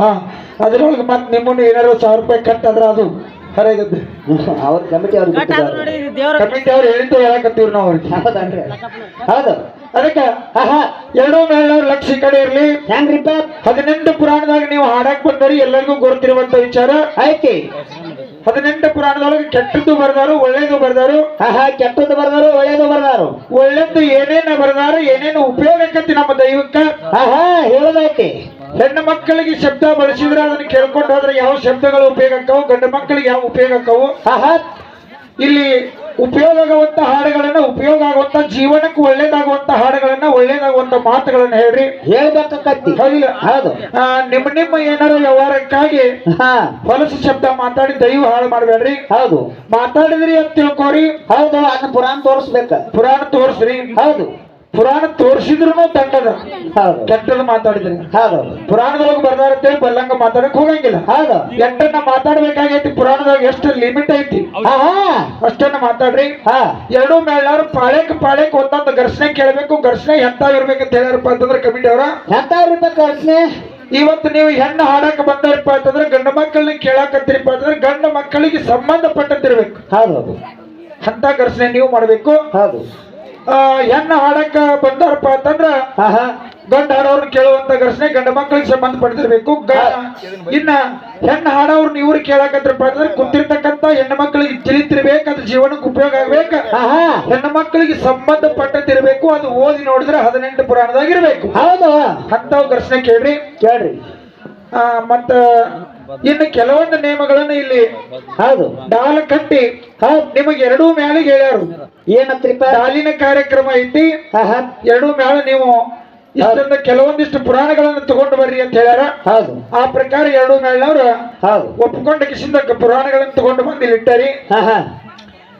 ಹಾ ಅದ್ರೊಳಗೆ ಮತ್ತೆ ನಿಮ್ಮನ್ನು ಏನಾರು ಸಾವಿರ ರೂಪಾಯಿ ಕಟ್ಟದ್ರ ಅದು ಹರಿಗದ್ದೆ ಅವ್ರ ಕಮಿಟಿ ಅವ್ರಿಗೆ ಕಟ್ ಆದ್ರೂ ನೋಡಿ ದೇವ್ರ ಕಮಿಟಿ ಅವ್ರು ಹೇಳಿದ್ದು ಹೇಳಕತ್ತೀವ್ರಿ ನಾವು ಅವ್ರಿಗೆ. ಹೌದನ್ರಿ. ಹೌದು. ಅದಕ್ಕೆ ಆಹಾ ಎರಡೂ ಲಕ್ಷ ಈ ಕಡೆ ಇರ್ಲಿ. ಹೆಂಗ್ರಿಪ್ಪ ಹದಿನೆಂಟು ಪುರಾಣದಾಗ ನೀವು ಹಾಡಕ್ ಬಂದರಿ ಎಲ್ಲರಿಗೂ ಗೊತ್ತಿರುವಂತ ವಿಚಾರ. ಐತಿ ಹದಿನೆಂಟು ಪುರಾಣದೊಳಗೆ ಕೆಟ್ಟದ್ದು ಬರ್ದಾರು ಒಳ್ಳೇದು ಬರ್ದಾರು. ಆಹಾ ಕೆಟ್ಟದ್ದು ಬರ್ದಾರು ಒಳ್ಳೇದು ಬರ್ದಾರು. ಒಳ್ಳೇದು ಏನೇನು ಬರ್ದಾರು ಏನೇನು ಉಪಯೋಗ ಆಕತಿ ನಮ್ಮ ದೈವಕ್ಕ? ಆಹಾ ಹೇಳೋದೈತಿ ಹೆಣ್ಣು ಮಕ್ಕಳಿಗೆ ಶಬ್ದ ಬಳಸಿದ್ರೆ ಅದನ್ನ ಕೇಳ್ಕೊಂಡು ಹೋದ್ರೆ ಯಾವ ಶಬ್ದಗಳು ಉಪಯೋಗ ಆಕ್ಕವು ಗಂಡು ಮಕ್ಕಳಿಗೆ ಯಾವ ಉಪಯೋಗ ಆಕ್ಕವು ಆಹಾ. ಇಲ್ಲಿ ಉಪಯೋಗ ಆಗುವಂತ ಹಾಡುಗಳನ್ನ ಉಪಯೋಗ ಆಗುವಂತ ಜೀವನಕ್ಕೆ ಒಳ್ಳೇದಾಗುವಂತ ಹಾಡುಗಳನ್ನ ಒಳ್ಳೇದಾಗುವಂತ ಮಾತುಗಳನ್ನ ಹೇಳ್ರಿ. ಹೌದು. ಆ, ನಿಮ್ಮ ನಿಮ್ಮ ಏನಾರ ವ್ಯವಹಾರಕ್ಕಾಗಿ ಹಾ. ಹೊಲಸು ಶಬ್ದ ಮಾತಾಡಿ ದೈವ ಹಾಳು ಮಾಡಬೇಡ್ರಿ. ಹೌದು. ಮಾತಾಡಿದ್ರಿ ಅಂತ ತಿಳ್ಕೊರಿ. ಹೌದು ಅದನ್ನ ಪುರಾಣ ತೋರಿಸ್ಬೇಕ. ಪುರಾಣ ತೋರಿಸ್ರಿ. ಹೌದು. ಪುರಾಣ ತೋರಿಸಿದ್ರು ತಂಡದ ಕೆಟ್ಟದ ಮಾತಾಡಿದ್ರಿ. ಹೌದು ಪುರಾಣದೊಳಗೆ ಹೇಳಿ ಬಲ್ಲಂಗ ಮಾತಾಡಕ್ ಹೋಗಂಗಿಲ್ಲ. ಹೌದು. ಎಷ್ಟನ್ನ ಮಾತಾಡ್ಬೇಕಾಗೈತಿ ಪುರಾಣದಾಗ ಎಷ್ಟು ಲಿಮಿಟ್ ಐತಿ. ಅಷ್ಟನ್ನ ಮಾತಾಡ್ರಿ. ಹಾ. ಎರಡು ಮೇಳವ್ರು ಪಾಳೆಕ್ ಪಾಳೆಕ್ ಒಂದೊಂದು ಘರ್ಷಣೆ ಕೇಳಬೇಕು ಘರ್ಷಣೆ ಎಂತ ಇರ್ಬೇಕಂತ ಹೇಳ್ಯಾರಪ್ಪ ಅಂತಂದ್ರೆ ಕಮಿಟಿ ಅವರ. ಎಂತಾವ್ರಿಪ್ಪ ಘರ್ಷಣೆ? ಇವತ್ತು ನೀವು ಹೆಣ್ಣು ಹಾಡಕ್ ಬಂದಾರಪ್ಪ ಅಂತಂದ್ರೆ ಗಂಡು ಮಕ್ಕಳನ್ನ ಕೇಳಾಕತ್ತೀರಪ್ಪ ಅಂತಂದ್ರೆ ಗಂಡು ಮಕ್ಕಳಿಗೆ ಸಂಬಂಧಪಟ್ಟಂತಿರ್ಬೇಕು. ಹೌದು ಅಂತ ಘರ್ಷಣೆ ನೀವು ಮಾಡಬೇಕು. ಹೌದು. ಹೆಣ್ಣು ಹಾಡಕ್ಕ ಬಂದಾರಪ್ಪ ಅಂತಂದ್ರ ಗಂಡ ಹಾಡೋರ್ನ ಕೇಳುವಂತ ಘರ್ಷಣೆ ಗಂಡ ಮಕ್ಕಳಿಗೆ ಸಂಬಂಧಪಟ್ಟಿರ್ಬೇಕು ಗ- ಇನ್ನ ಹೆಣ್ಣ ಹಾಡೋರ್ನ ಇವ್ರು ಕೇಳಕತ್ರಪ್ಪ ಅಂದ್ರೆ ಕುಂತಿರ್ತಕ್ಕಂತ ಹೆಣ್ಣು ಮಕ್ಕಳಿಗೆ ತಿಳಿತಿರ್ಬೇಕು ಅದು ಜೀವನಕ್ಕೆ ಉಪಯೋಗ ಆಗ್ಬೇಕು. ಹೆಣ್ಣು ಮಕ್ಕಳಿಗೆ ಸಂಬಂಧಪಟ್ಟದಿರ್ಬೇಕು ಅದು ಓದಿ ನೋಡಿದ್ರೆ ಹದಿನೆಂಟು ಪುರಾಣದಾಗಿರ್ಬೇಕು ಹೌದು. ಅಂತವ್ ಘರ್ಷಣೆ ಕೇಳ್ರಿ. ಕೇಳ್ರಿ. ಮತ್ತ ಇನ್ನು ಕೆಲವೊಂದು ನಿಯಮಗಳನ್ನ ಇಲ್ಲಿ ಹೌದು. ಡಾಲ ಕಟ್ಟಿ ಹೌದು. ನಿಮಗೆ ಎರಡೂ ಮ್ಯಾಲಿಗೆ ಹೇಳ್ಯಾರು. ಏನತ್ರಿಪ್ಪ ಡಾಲಿನ ಕಾರ್ಯಕ್ರಮ ಐತಿ. ಎರಡೂ ಮ್ಯಾಲ ನೀವು ಇಷ್ಟೊಂದು ಕೆಲವೊಂದಿಷ್ಟು ಪುರಾಣಗಳನ್ನು ತಗೊಂಡು ಬರ್ರಿ ಅಂತ ಹೇಳ್ಯಾರ. ಹೌದು. ಆ ಪ್ರಕಾರ ಎರಡೂ ಮೇಳವ್ರ ಹೌದು. ಒಪ್ಕೊಂಡ ಕಿಸಿಂದ ಪುರಾಣಗಳನ್ನು ತಗೊಂಡು ಬಂದು ಇಲ್ಲಿ ಇಟ್ಟರಿ. ಆಹಾ.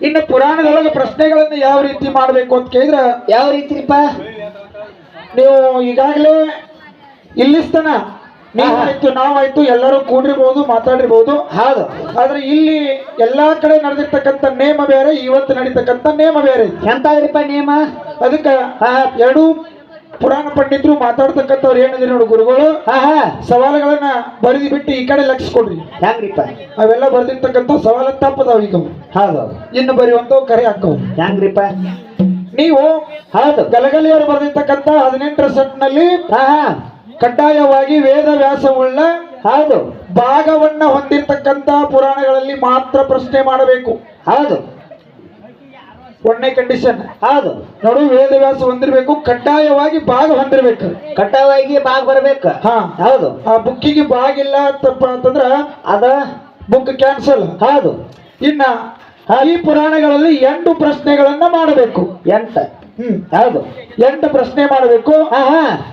ಇನ್ನು ಪುರಾಣದೊಳಗೆ ಪ್ರಶ್ನೆಗಳನ್ನು ಯಾವ ರೀತಿ ಮಾಡಬೇಕು ಅಂತ ಕೇಳಿದ್ರ? ಯಾವ ರೀತಿಪ್ಪ ನೀವು ಈಗಾಗಲೇ ಇಲ್ಲಿಸ್ತನ. ನೀವಾಯ್ತು ನಾವಾಯ್ತು ಎಲ್ಲರೂ ಕೂಡಿರ್ಬೋದು ಮಾತಾಡಿರ್ಬೋದು. ಹೌದು. ಆದ್ರೆ ಇಲ್ಲಿ ಎಲ್ಲಾ ಕಡೆ ನಡೆದಿರ್ತಕ್ಕಂಥ ನೇಮ ಬೇರೆ ಇವತ್ತು ನಡೀತಕ್ಕಂಥ ನೇಮ ಬೇರೆ. ಎಂತಾದ್ರಿಪ್ಪ ನೇಮ ಅದಕ್ಕೆ ಎರಡೂ ಪುರಾಣ ಪಂಡಿತರು ಮಾತಾಡ್ತಕ್ಕಂಥವ್ರು ಏನಿದೆ ನೋಡಿ ಗುರುಗಳು. ಸವಾಲುಗಳನ್ನ ಬರೆದಿ ಬಿಟ್ಟು ಈ ಕಡೆ ಲಕ್ಷ ಕೊಡ್ರಿ ಹ್ಯಾಂಗ್ರಿಪ್ಪ ಅವೆಲ್ಲ ಬರ್ದಿರ್ತಕ್ಕಂಥ ಸವಾಲ ತಪ್ಪದಾವ ಈಗ. ಹೌದು. ಇನ್ನು ಬರೆಯುವಂತವು ಕರೆ ಹಾಕವು ಹ್ಯಾಂಗ್ರಿಪ್ಪ ನೀವು ಹೌದು. ಗಲಗಲಿಯವರು ಬರೆದಿರ್ತಕ್ಕಂಥ ಹದಿನೆಂಟರ ಸೆಟ್ನಲ್ಲಿ ಕಡ್ಡಾಯವಾಗಿ ವೇದ ವ್ಯಾಸವುಳ್ಳ ಹೌದು. ಭಾಗವನ್ನ ಹೊಂದಿರತಕ್ಕಂತ ಪುರಾಣಗಳಲ್ಲಿ ಮಾತ್ರ ಪ್ರಶ್ನೆ ಮಾಡಬೇಕು. ಹೌದು. ಒಳ್ಳೆ ಕಂಡೀಷನ್ ಹೌದು. ನೋಡು ವೇದ ವ್ಯಾಸ ಹೊಂದಿರಬೇಕು ಕಡ್ಡಾಯವಾಗಿ ಭಾಗ ಹೊಂದಿರಬೇಕು. ಕಡ್ಡಾಯವಾಗಿ ಭಾಗ ಬರಬೇಕು. ಹಾ. ಹೌದು. ಆ ಬುಕ್ಕಿಗೆ ಭಾಗಿಲ್ಲ ಅಂತಪ್ಪ ಅಂತಂದ್ರ ಅದ? Book cancel. ಹೌದು. ಇನ್ನ ಈ ಪುರಾಣಗಳಲ್ಲಿ ಎಂಟು ಪ್ರಶ್ನೆಗಳನ್ನ ಮಾಡಬೇಕು. ಎಂಟ. ಹೌದು. ಎಂಟು ಪ್ರಶ್ನೆ ಮಾಡಬೇಕು.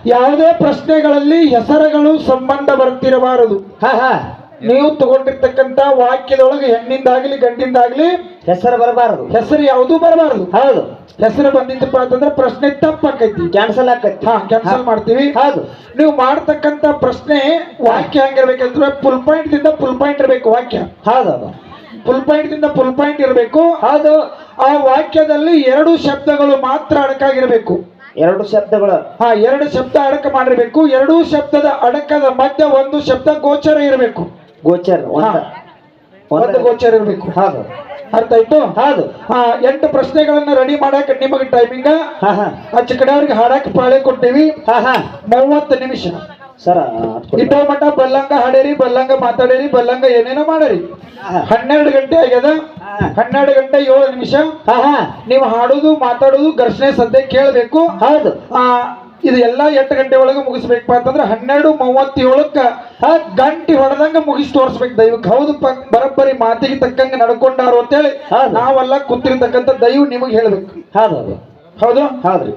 ಯಾವುದೇ ಪ್ರಶ್ನೆಗಳಲ್ಲಿ ಹೆಸರುಗಳು ಸಂಬಂಧ ಬರ್ತಿರಬಾರದು. ಹಾ ಹಾ. ನೀವು ತಗೊಂಡಿರ್ತಕ್ಕಂತ ವಾಕ್ಯದೊಳಗೆ ಹೆಣ್ಣಿಂದಾಗ್ಲಿ ಗಂಡಿಂದಾಗ್ಲಿ ಹೆಸರು ಬರಬಾರದು. ಹೆಸರು ಯಾವುದು ಬರಬಾರದು. ಹೌದು. ಹೆಸರು ಬಂದಿದ್ದಪ್ಪ ಅಂತಂದ್ರೆ ಪ್ರಶ್ನೆ ತಪ್ಪಾಕೈತಿ ಕ್ಯಾನ್ಸಲ್ ಆಕೈತಿ ಹಾ ಕ್ಯಾನ್ಸಲ್ ಮಾಡ್ತೀವಿ. ಹೌದು. ನೀವು ಮಾಡ್ತಕ್ಕಂತ ಪ್ರಶ್ನೆ ವಾಕ್ಯ ಹೆಂಗಿರ್ಬೇಕಂದ್ರೆ ಫುಲ್ ಪಾಯಿಂಟ್ ದಿಂದ ಫುಲ್ ಪಾಯಿಂಟ್ ಇರಬೇಕು ವಾಕ್ಯ. ಹೌದು ಹೌದು. ಫುಲ್ ಪಾಯಿಂಟ್ ದಿಂದ ಫುಲ್ ಪಾಯಿಂಟ್ ಇರಬೇಕು. ಹೌದು. ಆ ವಾಕ್ಯದಲ್ಲಿ ಎರಡು ಶಬ್ದಗಳು ಮಾತ್ರ ಅಡಕಾಗಿರಬೇಕು. ಎರಡು ಶಬ್ದಗಳು. ಹಾ ಎರಡು ಶಬ್ದ ಅಡಕ ಮಾಡಿರ್ಬೇಕು. ಎರಡೂ ಶಬ್ದದ ಅಡಕದ ಮಧ್ಯ ಒಂದು ಶಬ್ದ ಗೋಚರ ಇರಬೇಕು. ಗೋಚರ ಒಂದ. ಒಂದು ಗೋಚರ ಇರಬೇಕು. ಹೌದು. ಅರ್ಥ ಆಯ್ತು? ಹೌದು. ಹಾ ಎಂಟು ಪ್ರಶ್ನೆಗಳನ್ನ ರೆಡಿ ಮಾಡಕ್ ನಿಮಗೆ ಟೈಮಿಂಗ್ ಹಾ ಹಾ. ಆಚೆ ಕಡೆ ಅವ್ರಿಗೆ ಹಾಡಕ್ ಪಾಳೆ ಕೊಟ್ಟಿವಿ ಹಾ ಹಾ. ಮೂವತ್ತು ನಿಮಿಷ. ಸರ ಇಟ್ಟೋ ಮಟ್ಟ ಬಲ್ಲಂಗ ಹಾಡೇರಿ ಬಲ್ಲಂಗ ಮಾತಾಡೇರಿ ಬಲ್ಲಂಗ ಏನೇನೋ ಮಾಡರಿ. ಹನ್ನೆರಡು ಗಂಟೆ ಆಗ್ಯದ? ಹನ್ನೆರಡು ಗಂಟೆ ಏಳು ನಿಮಿಷ? ಹಾ ಹಾ. ನೀವು ಹಾಡೋದು ಮಾತಾಡೋದು ಘರ್ಷಣೆ ಸದ್ಯ ಕೇಳಬೇಕು. ಹೌದು. ಆ ಇದು ಎಲ್ಲಾ ಎಂಟು ಗಂಟೆ ಒಳಗೆ ಮುಗಿಸ್ಬೇಕಪ್ಪ ಅಂತಂದ್ರೆ ಹನ್ನೆರಡು ಮೂವತ್ತೇಳಕ್ಕ ಗಂಟೆ ಹೊಡೆದಂಗ ಮುಗಿಸಿ ತೋರಿಸ್ಬೇಕು. ದೈವಕ್ಕೆ ಹೌದು ಬರೋಬ್ಬರಿ ಮಾತಿಗೆ ತಕ್ಕಂಗ ನಡ್ಕೊಂಡಾರು ಅಂತೇಳಿ ಹೇಳಿ ನಾವೆಲ್ಲ ಕೂತಿರ್ತಕ್ಕಂಥ ದೈವ ನಿಮಗೆ ಹೇಳ್ಬೇಕು. ಹೌದು ಹೌದು. ಹೌದು? ಹೌದ್ರಿ.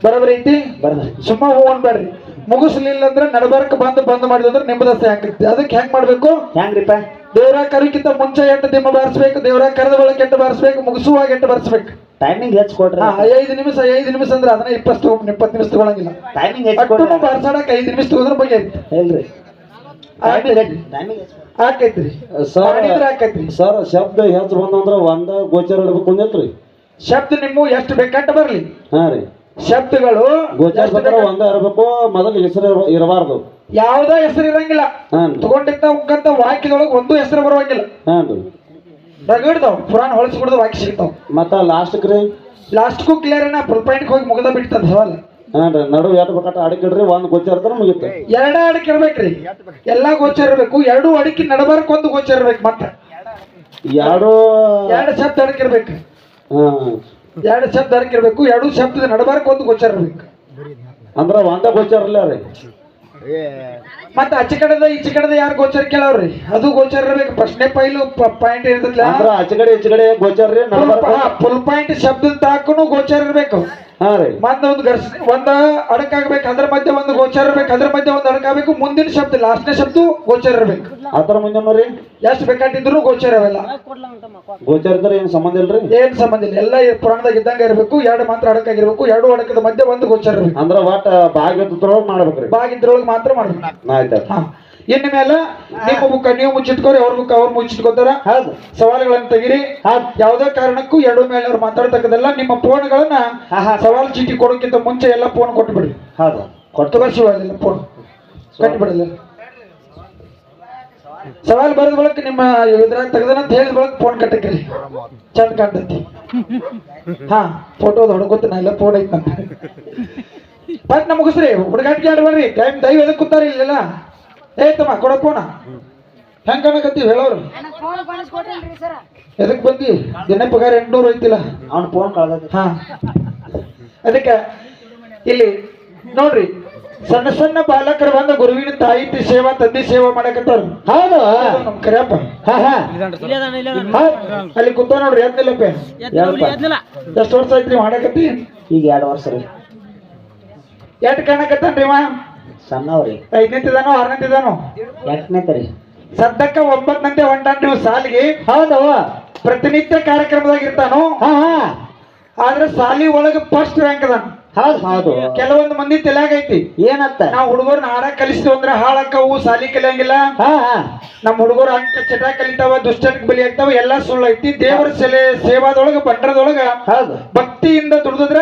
ಬರೋಬ್ಬರಿ ಐತಿ? ಬರ ಸುಮ್ಮ ಹೋಗ್ಬೇಡ್ರಿ ಮುಗಿಸ್ಲಿಲ್ಲ ಅಂದ್ರೆ ನಡಬರ್ಕ ಬಂದು ಬಂದ್ ಮಾಡಿದ್ರೆ ನಿಂಬದಸ್ತ ಹೆಂಗೈತಿ ಅದಕ್ಕೆ ಹೆಂಗ್ ಮಾಡ್ಬೇಕು? ಹೆಂಗ್ರಿಪ್ಪ ದೇವರ ಕರಿಕಿಂತ ಮುಂಚೆ ಎಂಟು ದಿಮ್ಮ ಬಾರಿಸ್ಬೇಕು ದೇವರ ಕರೆದ ಬಳಕೆ ಎಂಟು ಬಾರಿಸ್ಬೇಕು ಮುಗಿಸುವಾಗ ಎಂಟು ಬಾರಿಸ್ಬೇಕು. ಟೈಮಿಂಗ್ ಹೆಚ್ಚು ಕೊಡ್ರಿ ಹಾ ಐದು ನಿಮಿಷ ಐದು ನಿಮಿಷ ಅಂದ್ರೆ ಅದನ್ನ ಇಪ್ಪತ್ತು ತಗೊಂಡ್ ಇಪ್ಪತ್ತು ನಿಮಿಷ ತಗೊಳಂಗಿಲ್ಲ. ಟೈಮಿಂಗ್ ಹೆಚ್ಚು ಬಾರ್ಸಾಡಕ್ ಐದು ನಿಮಿಷ ತಗೋದ್ರ ಬಗ್ಗೆ ಐತಿ ಹೇಳ್ರಿ ಟೈಮಿಂಗ್ ಹೆಚ್ಚು ಆಕೈತ್ರಿ ಸರ್ ಮಾಡಿದ್ರ ಆಕೈತ್ರಿ ಸರ್ ಶಬ್ದ ಹೆಚ್ಚು ಬಂದಂದ್ರ ಒಂದ ಗೋಚರ ಇಡ್ಬೇಕು ಅಂದೈತ್ರಿ ಶಬ್ದ ನಿಮ್ಮ ಎಷ್ಟು ಬೇಕಂತ ಬರ್ಲಿ. ಹಾ ರೀ. ಶಬ್ದಗಳು ಗೋಚರ ಒಂದೇ ಒಂದ ಇರಬೇಕು ಮೊದಲು ಹೆಸರು ಇರಬಾರದು. ಯಾವ್ದೋ ಹೆಸರು ಇರಂಗಿಲ್ಲ. ತಗೊಂಡಿರ್ತಕ್ಕಂತ ವಾಕ್ಯದೊಳಗೆ ಒಂದು ಹೆಸರು ಬರುವಂಗಿಲ್ಲ. ಹಾನ್ರಿ ರಗಡ್ದಾವ್ ಪುರಾಣ ಹೊಳಸಿ ಬಿಡದ ವಾಕ್ಯ ಸಿಗ್ತಾವ. ಮತ್ತ ಲಾಸ್ಟ್ ರೀ? ಲಾಸ್ಟ್ಗೂ ಕ್ಲಿಯರ್ ಏನ ಫುಲ್ ಪಾಯಿಂಟ್ ಹೋಗಿ ಮುಗಿದ ಬಿಡ್ತದ ಸವಾಲ್. ಹಾನ್ರಿ ನಡು ಎರಡು ಬೇಕಾಟ ಅಡಕಿಡ್ರಿ ಒಂದು ಗೋಚರ ಮುಗಿತು. ಎರಡ ಅಡಕೆ ಇರ್ಬೇಕ್ರಿ. ಎಲ್ಲಾ ಗೋಚರ ಇರ್ಬೇಕು. ಎರಡು ಅಡಿಕೆ ನಡಬಾರಕ್ ಒಂದು ಗೋಚರ ಇರ್ಬೇಕು ಮತ್ತ. ಎರಡು ಎರಡು ಶಬ್ದ ಅಡಿಕೆ ಇರ್ಬೇಕು. ಹಾ ಎರಡು ಶಬ್ದ ಹರಕಿರ್ಬೇಕು ಇರ್ಬೇಕು ಎರಡು ಶಬ್ದದ ನಡಬಾರಕ್ ಒಂದು ಗೋಚರ ಇರ್ಬೇಕು. ಅಂದ್ರ ಒಂದ ಗೋಚರ ಇಲ್ಲ ರೀ. ಮತ್ತ ಆಚೆ ಕಡೆದ ಈಚೆ ಕಡೆದ ಯಾರು ಗೋಚರ ಕೇಳವ್ರಿ ಅದು ಗೋಚರ ಇರ್ಬೇಕು. ಪ್ರಶ್ನೆ ಪೈಲು ಪಾಯಿಂಟ್ ಇರ್ತಲ್ಲ ಅಂದ್ರ ಆಚೆ ಕಡೆ ಈಚೆ ಕಡೆ ಗೋಚರ ರೀ ಫುಲ್ ಪಾಯಿಂಟ್ ಶಬ್ದ ತಾಕನು ಗೋಚರ ಇರ್ಬೇಕು. ಮತ್ತ ಒಂದು ಗರ್ಸ್ ಒಂದ ಅಡಕಾಗ್ಬೇಕು ಅದ್ರ ಮಧ್ಯೆ ಒಂದು ಗೋಚರ ಇರ್ಬೇಕು ಅದ್ರ ಮಧ್ಯೆ ಒಂದು ಅಡಕಾಗಬೇಕು ಮುಂದಿನ ಶಬ್ದ ಲಾಸ್ಟ್ನೇ ಶಬ್ದ ಗೋಚರ ಇರ್ಬೇಕು. ಅದರ ಮುಂದೆ ನೋಡಿ ಎಷ್ಟು ಬೇಕಾಟಿದ್ರು ಗೋಚರ ಅವೆಲ್ಲ ಗೋಚರ ಇದ್ರೆ ಏನ್ ಸಂಬಂಧ ಇಲ್ರಿ? ಏನ್ ಸಂಬಂಧ ಇಲ್ಲ. ಎಲ್ಲ ಪುರಾಣದಾಗ ಇದ್ದಂಗ ಇರ್ಬೇಕು ಎರಡು ಮಾತ್ರ ಅಡಕಾಗಿರ್ಬೇಕು ಎರಡು ಅಡಕದ ಮಧ್ಯೆ ಒಂದು ಗೋಚರ ಇರ್ಬೇಕು. ಅಂದ್ರ ಒಟ್ಟ ಬಾಗಿದ್ರೊಳಗೆ ಮಾಡ್ಬೇಕ್ರಿ. ಬಾಗಿದ್ರೊಳಗೆ ಮಾತ್ರ ಮಾಡ್ಬೇಕು. ಆಯ್ತಾಯ್ತು ಹಾ. ಇನ್ನು ಮೇಲೆ ನಿಮ್ಮ ಮುಖ ನೀವು ಮುಚ್ಚಿಟ್ಕೋರಿ ಅವ್ರ ಮುಖ ಅವ್ರು ಮುಚ್ಚಿಟ್ಕೋತಾರ ಹೌದು. ಸವಾಲುಗಳನ್ನ ತೆಗಿರಿ. ಯಾವುದೇ ಕಾರಣಕ್ಕೂ ಎರಡು ಮೇಲೆ ಅವ್ರು ಮಾತಾಡ್ತಕ್ಕದಲ್ಲ ನಿಮ್ಮ ಫೋನ್ಗಳನ್ನ. ಸವಾಲು ಚೀಟಿ ಕೊಡೋಕ್ಕಿಂತ ಮುಂಚೆ ಎಲ್ಲ ಫೋನ್ ಕೊಟ್ಬಿಡ್ರಿ. ಹೌದು. ಕೊಟ್ಟು ಶಿವಾಲಿಲ್ಲ ಫೋನ್. ಕಟ್ಟಿಬಿಡಲ್ಲ ಸವಾಲ್ ಬರೆದ ಬಳಕ ನಿಮ್ಮ ಇದ್ರಾಗ ತೆಗ್ದನ ಅಂತ ಹೇಳಿದ ಬಳಕ ಫೋನ್ ಕಟ್ಟಕ್ರಿ ಚಂದ ಕಾಣ್ತೈತಿ. ಹಾ ಫೋಟೋದ ಹೊಡ್ಕೊತ ನಾ ಎಲ್ಲ ಫೋನ್ ಐತಂತ ಬಟ್ ನಮಗಸ್ರಿ ಮುಗಿಸ್ರಿ ಹುಡುಗಾಟಿಗೆ ಆಡ್ಬೇಡ್ರಿ. ಟೈಮ್ ದೈವ ಎದಕ್ಕೆ ಕೂತಾರಿ ಇಲ್ಲೆಲ್ಲ? ಏ ತಮ್ಮ ಕೊಡ ಫೋನ ಹೆಂಗ್ ಕಾಣಕತ್ತೀವಿ ಹೇಳೋರು? ಫೋನ್ ಕಾಣಿಸ್ಕೊಟ್ರಲ್ರಿ ಸರ? ಎದಕ್ ಬಂದಿ? ದಿನ ಪಗಾರ ಎಂಟ್ನೂರು ಐತಿಲ್ಲ ಅವ್ನ ಫೋನ್ ಕಳ್ದ ಹಾ. ಅದಕ್ಕೆ ಇಲ್ಲಿ ನೋಡ್ರಿ ಸಣ್ಣ ಸಣ್ಣ ಬಾಲಕರು ಬಂದ ಗುರುವಿನ ತಾಯಿ ಸೇವಾ ತಂದೆ ಸೇವಾ ಮಾಡಕತ್ತಾರ. ಹೌದು. ನಮ್ ಕರಿಯಪ್ಪ. ಹಾ ಅಲ್ಲಿ ಕುತ್ತ ನೋಡ್ರಿ ಎದ್ನಿಲ್ಲಪ್ಪ ಎಷ್ಟು ವರ್ಷ ಐತ್ರಿ ಮಾಡಕತ್ತಿ? ಈಗ ಎರಡು ವರ್ಷ ರೀ. ಎಟ್ ಕಾಣಕತ್ತಾನ್ರಿ ಇವ ಸಣ್ಣವ್ರಿ. ಐದನೇತಿದಾನೋ ಆರನೇತಿದಾನೋ ಎಂಟನೇತ್ರಿ ಸದ್ಯಕ್ಕ ಒಂಬತ್ತನಂತೆ ಹೊಂಟಾನ್ ನೀವು ಸಾಲಿಗೆ. ಹೌದವ ಪ್ರತಿನಿತ್ಯ ಕಾರ್ಯಕ್ರಮದಾಗ ಇರ್ತಾನೋ. ಹಾ ಹಾ. ಆದ್ರೆ ಸಾಲಿ ಒಳಗೆ ಫಸ್ಟ್ ರ್ಯಾಂಕ್ ಅದಾನ. ಹೌದು ಹೌದು. ಕೆಲವೊಂದು ಮಂದಿ ತಲೆಯಾಗ ಐತಿ ಏನತ್ತ ನಾವು ಹುಡುಗರ್ನ ಹಾಡ ಕಲಿಸ್ತೀವಿ ಅಂದ್ರೆ ಹಾಳಕ್ಕವು ಸಾಲಿ ಕಲಿಯಂಗಿಲ್ಲ. ನಮ್ಮ ಹುಡುಗರು ಅಂಕ ಚಟ ಕಲಿತಾವ ದುಷ್ಟಕ್ಕೆ ಬಲಿ ಆಗ್ತಾವ ಎಲ್ಲಾ ಸುಳ್ಳು ಐತಿ. ದೇವರ ಸೆಲೆ ಸೇವಾದೊಳಗ ಭಂಡಾರದೊಳಗ ಹೌದು. ಭಕ್ತಿಯಿಂದ ದುಡಿದ್ರ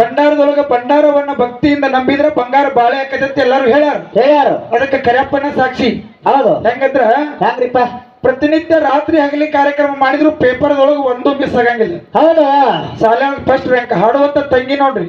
ಭಂಡಾರದೊಳಗ ಭಂಡಾರವನ್ನ ಭಕ್ತಿಯಿಂದ ನಂಬಿದ್ರ ಬಂಗಾರ ಬಾಳೆ ಹಾಕತಂತ ಎಲ್ಲಾರು ಹೇಳ್ಯಾರ. ಹೇಳ್ಯಾರ. ಅದಕ್ಕೆ ಕರಿಯಪ್ಪನ ಸಾಕ್ಷಿ. ಹೌದು. ಹೆಂಗಂದ್ರ? ಹೆಂಗ್ರಿಪ್ಪ? ಪ್ರತಿನಿತ್ಯ ರಾತ್ರಿ ಹಗಲಿ ಕಾರ್ಯಕ್ರಮ ಮಾಡಿದ್ರು ಪೇಪರ್ದೊಳಗ ಒಂದು ಮಿಸ್ ಆಗಂಗಿಲ್ಲ. ಹೌದಾ. ಸಾಲ ಫಸ್ಟ್ ರ್ಯಾಂಕ್ ಹಾಡುವಂತ ತಂಗಿ ನೋಡ್ರಿ.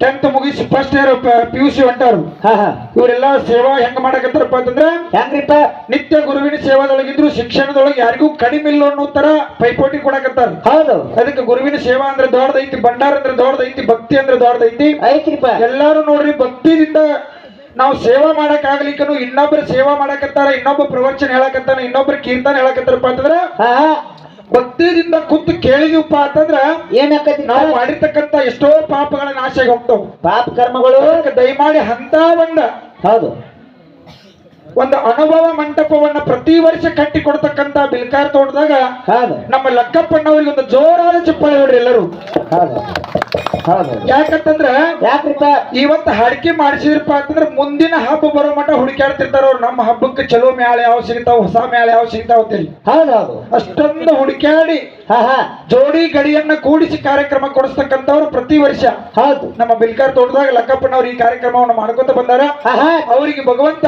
ಟೆಂತ್ ಮುಗಿಸಿ first year P U C ಹೊಂಟಾರು ಹಾ ಹಾ. ಇವರೆಲ್ಲ ಸೇವಾ ಹೆಂಗ್ ಮಾಡಕತ್ತಾರಪ್ಪ ಅಂತಂದ್ರೆ ಹೆಂಗ್ರಿಪ್ಪ? ನಿತ್ಯ ಗುರುವಿನ ಸೇವಾದೊಳಗಿದ್ರು ಶಿಕ್ಷಣದೊಳಗೆ ಯಾರಿಗೂ ಕಡಿಮೆ ಇಲ್ಲ ಅನ್ನೋ ತರ ಪೈಪೋಟಿ ಕೊಡಕತ್ತಾರ. ಹೌದು. ಅದಕ್ಕೆ ಗುರುವಿನ ಸೇವಾ ಅಂದ್ರೆ ದೊಡ್ಡದೈತಿ ಭಂಡಾರ ಅಂದ್ರೆ ದೊಡ್ಡದೈತಿ ಭಕ್ತಿ ಅಂದ್ರೆ ದೊಡ್ಡದೈತಿ. ಐತ್ರಿಪ್ಪ ಎಲ್ಲಾರು ನೋಡ್ರಿ ಭಕ್ತಿದಿಂದ ನಾವು ಸೇವಾ ಮಾಡಕ್ ಆಗ್ಲಿಕ್ಕನು ಇನ್ನೊಬ್ರ ಸೇವಾ ಮಾಡಕತ್ತಾರ ಇನ್ನೊಬ್ಬ ಪ್ರವಚನ ಹೇಳಕತ್ತಾನ ಇನ್ನೊಬ್ರು ಕೀರ್ತನ ಹೇಳಕತ್ತಾರಪ್ಪ ಅಂತಂದ್ರ ಭಕ್ತಿದಿಂದ ಕುಂತು ಕೇಳಿದೀವಪ್ಪ ಅಂತಂದ್ರ ಏನಾಕತಿ ನಾವು ಮಾಡಿರ್ತಕ್ಕಂತ ಎಷ್ಟೋ ಪಾಪಗಳ ನಾಶ ಆಗಿ ಹೋಗ್ತಾವ. ಪಾಪ ಕರ್ಮಗಳು? ದಯಮಾಡಿ ಅಂತ ಬಂದ. ಹೌದು. ಒಂದು ಅನುಭವ ಮಂಟಪವನ್ನ ಪ್ರತಿ ವರ್ಷ ಕಟ್ಟಿ ಕೊಡ್ತಕ್ಕಂತ ಬಿಲ್ಕಾರ್ ತೋಟದಾಗ ನಮ್ಮ ಲಕ್ಕಪ್ಪಣ್ಣವ್ರಿಗೆ ಒಂದು ಜೋರಾದ ಚಪ್ಪಾಳೆ ನೋಡ್ರಿ ಎಲ್ಲರೂ. ಯಾಕಂತಂದ್ರ ಯಾಕ್ರಪ್ಪ ಇವತ್ತು ಹಡಿಕೆ ಮಾಡಿಸಿದ್ರಪ್ಪ ಅಂತಂದ್ರ ಮುಂದಿನ ಹಬ್ಬ ಬರೋ ಮಟ್ಟ ಹುಡುಕ್ಯಾಡ್ತಿರ್ತಾರ ಅವ್ರು. ನಮ್ಮ ಹಬ್ಬಕ್ಕೆ ಚಲೋ ಮ್ಯಾಳ ಯಾವ ಸಿಗ್ತಾವ ಹೊಸ ಮ್ಯಾಳ ಯಾವ ಸಿಗ್ತಾವ ಅಂತೇಳಿ. ಹೌದು ಅಷ್ಟೊಂದು ಹುಡುಕಾಡಿ ಜೋಡಿ ಗಡಿಯನ್ನ ಕೂಡಿಸಿ ಕಾರ್ಯಕ್ರಮ ಕೊಡಿಸ್ತಕ್ಕಂಥವ್ರು ಪ್ರತಿ ವರ್ಷ. ಹೌದು. ನಮ್ಮ ಬಿಲ್ಕಾರ್ ತೋಟದಾಗ ಲಕ್ಕಪ್ಪನವ್ರು ಈ ಕಾರ್ಯಕ್ರಮವನ್ನು ಮಾಡ್ಕೊತ ಬಂದಾರ. ಅವರಿಗೆ ಭಗವಂತ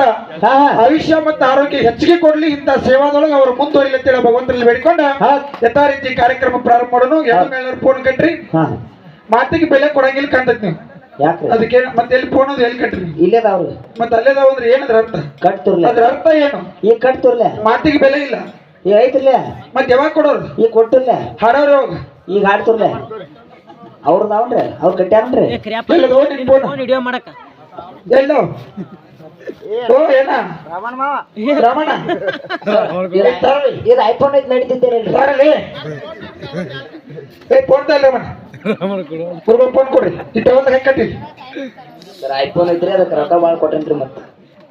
ಆಯುಷ್ಯ ಮತ್ತು ಆರೋಗ್ಯ ಹೆಚ್ಚಿಗೆ ಕೊಡ್ಲಿ ಇಂತ ಸೇವಾದೊಳಗೆ ಅವರು ಮುಂದುವರಿಲಿ ಅಂತೇಳಿ ಭಗವಂತರಲ್ಲಿ ಬೇಡಿಕೊಂಡ. ಯಥಾ ರೀತಿ ಕಾರ್ಯಕ್ರಮ ಪ್ರಾರಂಭ ಮಾಡೋಣ. ಎರಡು ಮೇಲೆ ಫೋನ್ ಕಟ್ರಿ. ಹಾ. ಮಾತಿಗೆ ಬೆಲೆ ಕೊಡಂಗಿಲ್ಲ ಕಾಣ್ತೈತಿ ನೀವು. ಅದಕ್ಕೆ ಮತ್ತೆ ಎಲ್ಲಿ ಫೋನ್ ಅದು ಎಲ್ಲಿ ಕಟ್ರಿ? ಇಲ್ಲೇದಾವ್ರು? ಮತ್ತೆ ಅಲ್ಲೇದಾವ ಅಂದ್ರೆ ಏನದ್ರ ಅರ್ಥ? ಕಟ್ತಿರ್ಲಿ. ಅದ್ರ ಅರ್ಥ ಏನು? ಈಗ ಕಟ್ತಿರ್ಲಿ. ಮಾತಿಗೆ ಬೆಲೆ ಇಲ್ಲ. ಈಗ ಐತಿರ್ಲ. ಮತ್ತೆ ಯಾವಾಗ ಕೊಡೋರು? ಈಗ ಕೊಟ್ಟಿರ್ಲೆ. ಹಾಡೋರು ಯಾವಾಗ? ಈಗ ಹಾಡ್ತಿರ್ಲೆ. ಅವ್ರದವನ್ರಿ ಅವ್ರು ಮಾಡಕ ಎಲ್ಲೋ? ಓ ಏನ? ರಮಣ ಏ, ತಾಳಿ. ಇದು ಐಫೋನ್ ಐತ್ ನಡೀತಿದ್ದೇನೆ ಬಾರಲಿ ಏ. ಫೋನ್ ತಲ್ಲ ರಮಣ ಗುರುಗಳು ಫೋನ್ ಕೊಡ್ರಿ. ಇಟ್ಟ ಒಂದು ಹೆಂಗ್ ಕಟ್ಟಿ. ಸರ್ ಐಫೋನ್ ಐತ್ರಿ ಅದಕ್ಕೆ ರೊಕ್ಕ ಭಾಳ ಕೊಟ್ಟೇನ್ರಿ ಮತ್ತೆ.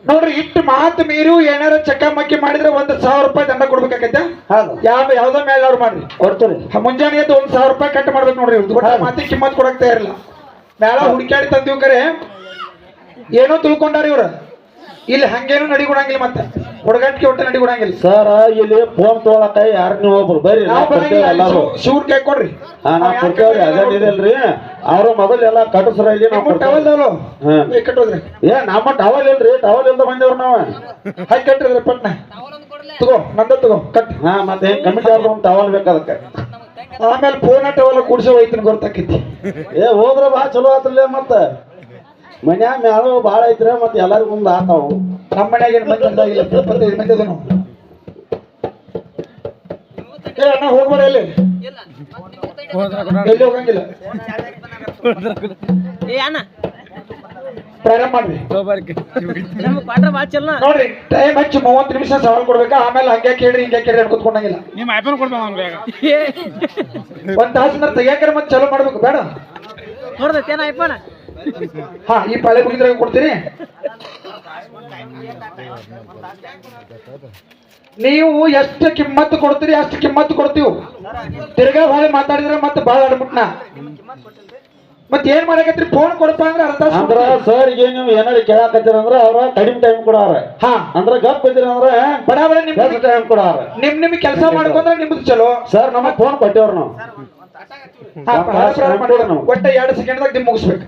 ನೋಡ್ರಿ ಇಟ್ಟು ಮಾತು ಮೀರು ಏನಾರ ಚಕಮಕ್ಕಿ ಮಾಡಿದ್ರೆ ಒಂದ್ ಸಾವಿರ ರೂಪಾಯಿ ದಂಡ ಕೊಡ್ಬೇಕಾಗತ್ತೆ ಹೌದು. ಯಾವ ಯಾವ್ದೋ ಮೇಲೆ ಅವ್ರು ಮಾಡ್ರಿ. ಕೊಡ್ತೀರಿ ಮುಂಜಾನೆ ಎದ್ದು ಒಂದ್ ಸಾವಿರ ರೂಪಾಯಿ ಕಟ್ ಮಾಡ್ಬೇಕು ನೋಡ್ರಿ. ಮಾತಿಗೆ ಕಿಮ್ಮತ್ ಕೊಡಕ್ತಾ ಇರಲಿಲ್ಲ ಮೇಳ ಹುಡುಕಾಡಿ ತಂದಿವ್ ಕರೆ. ಏನೋ ತಿಳ್ಕೊಂಡಾರ ಇವ್ರ. ಇಲ್ಲಿ ಹಂಗೇನು ನಡಿಗೊಡಂಗಿಲ್ಲ ಮತ್ತೆ. ಹುಡುಗಾಟಿಗೆ ಒಟ್ಟು ನಡಿಗೊಡಂಗಿಲ್ಲ ಸರ್ ಇಲ್ಲಿ ಫೋನ್ ತೊಗೊಳಕ ಯಾರು ನೀವು ಒಬ್ರು? ಬರ್ರಿ ನಾವು ಕೊಡ್ತೇವೆ ಎಲ್ಲಾರು ಶಿವ್ರ ಕೈ ಕೊಡ್ರಿ. ಹಾ ಅವ್ರ ಕೊಡ್ತೇವ್ರಿ ಅದೇನ್ ಇದಲ್ರಿ. ಅವ್ರು ಮೊದಲು ಎಲ್ಲ ಕಟ್ಟಿಸ್ರ ಇಲ್ಲಿ ನಾವು ಕೊಡ್ತೇವೆ ಹಾ. ಕಟ್ಟೋದ್ರಿ. ಏ ನಮ್ಮ ಟವಲ್ ಇಲ್ರಿ ಟವಲ್ ಇಲ್ದ ಬಂದೇವ್ರಿ ನಾವು. ಹಾಕಿ ಕಟ್ಟಿದ್ರಿ ಪಟ್ನ. ತಗೋ ನಂದ ತಗೋ ಕಟ್. ಹಾ ಮತ್ತೆ ಹೆಂಗ್ ಕಮಿಟಿ ಅವ್ರದ್ದು ಒಂದು ಟವಲ್ ಬೇಕು ಅದಕ್ಕೆ. ಆಮೇಲೆ ಫೋನ್ ಟವಲ್ ಕೂಡ್ಸೋ ಹೋಯ್ತೀನಿ ಗೊತ್ತಾಕೈತಿ. ಏ ಹೋದ್ರ ಬಾ ಚಲೋ ಆತ್ರಲ್ಲ ಮತ್ತ. ಮನ್ಯಾಗ ಮ್ಯಾಳು ಭಾಳ ಐತ್ರ ಮತ್ತೆ ಎಲ್ಲರಿಗೂ ಮುಂದೆ ಆತಾವು. ನಮ್ಮ ಮನ್ಯಾಗ ಏನು ಮಂದಿ ಅಂದಾಗಿಲ್ಲ ಇಪ್ಪತ್ತೈದು ಮಂದಿ ಅದನು ಏ ಅಣ್ಣ ಹೋಗ್ಬೇಡ ಎಲ್ಲಿ ಎಲ್ಲಿ ಹೋಗಂಗಿಲ್ಲ? ಏ ಅಣ್ಣ. ಪ್ರಾರಂಭ ಮಾಡ್ರಿ. ನೋಡ್ರಿ ಟೈಮ್ ಹಚ್ಚಿ ಮೂವತ್ತು ನಿಮಿಷ ಸವಾಲ್ ಕೊಡ್ಬೇಕಾ? ಆಮೇಲೆ ಹಂಗೆ ಕೇಳ್ರಿ ಹಿಂಗೆ ಕೇಳ್ರಿ ಅಂತ ಕೂತ್ಕೊಂಡಂಗಿಲ್ಲ. ನಿಮ್ಮ ಐಫೋನ್ ಕೊಡ್ಬೇಕು ಅವ್ನಿಗೆ ಒಂದ್ ತಾಸಿನ ತೆಗಿಯಾಕರ ಮತ್ತೆ ಚಲೋ ಮಾಡ್ಬೇಕು ಬೇಡ. ನೋಡ್ದೈತೇನ ಐಫೋನ್ ಹಾ ಈ ಪಾಳೆ ಮುಗಿದ್ರಾಗ ಕೊಡ್ತೀರಿ? ನೀವು ಎಷ್ಟು ಕಿಮ್ಮತ್ತು ಕೊಡ್ತೀರಿ ಅಷ್ಟು ಕಿಮ್ಮತ್ತು ಕೊಡ್ತೀವಿ. ತಿರ್ಗಾ ಬಾಳೆ ಮಾತಾಡಿದ್ರೆ ಮತ್ತೆ ಬಾಳ ಅಡ್ಬಿಟ್ನ ಮತ್ತೆ ಏನ್ ಮಾಡಕತ್ರಿ ಫೋನ್ ಕೊಡಪ್ಪ ಅಂದ್ರೆ ಅರ್ಥ ಅಂದ್ರ ಸರ್ ಈಗ ನೀವು ಏನಾರ ಕೇಳಾಕತ್ತೀರ ಅಂದ್ರ ಅವ್ರ ಕಡಿಮೆ ಟೈಮ್ ಕೊಡಾರ. ಹಾ. ಅಂದ್ರ ಗಪ್ ಇದ್ರ ಅಂದ್ರ ಬಡ ಬಡ ನಿಮ್ ಟೈಮ್ ಕೊಡಾರ. ನಿಮ್ ನಿಮ್ ಕೆಲಸ ಮಾಡ್ಕೊಂಡ್ರೆ ನಿಮ್ದು ಚಲೋ. ಸರ್ ನಮಗ್ ಫೋನ್ ಕೊಟ್ಟೇವ್ರ ನಾವು. ಒಟ್ಟ ಎರಡು ಸೆಕೆಂಡ್ದಾಗ ನಿಮ್ ಮುಗಿಸ್ಬೇಕು.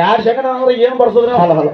ಎರಡ್ ಸೆಕೆಂಡ್ ಅಂದ್ರೆ ಏನ್ ಬರ್ಸೋದ್ರಿ ಹಲ ಹಲ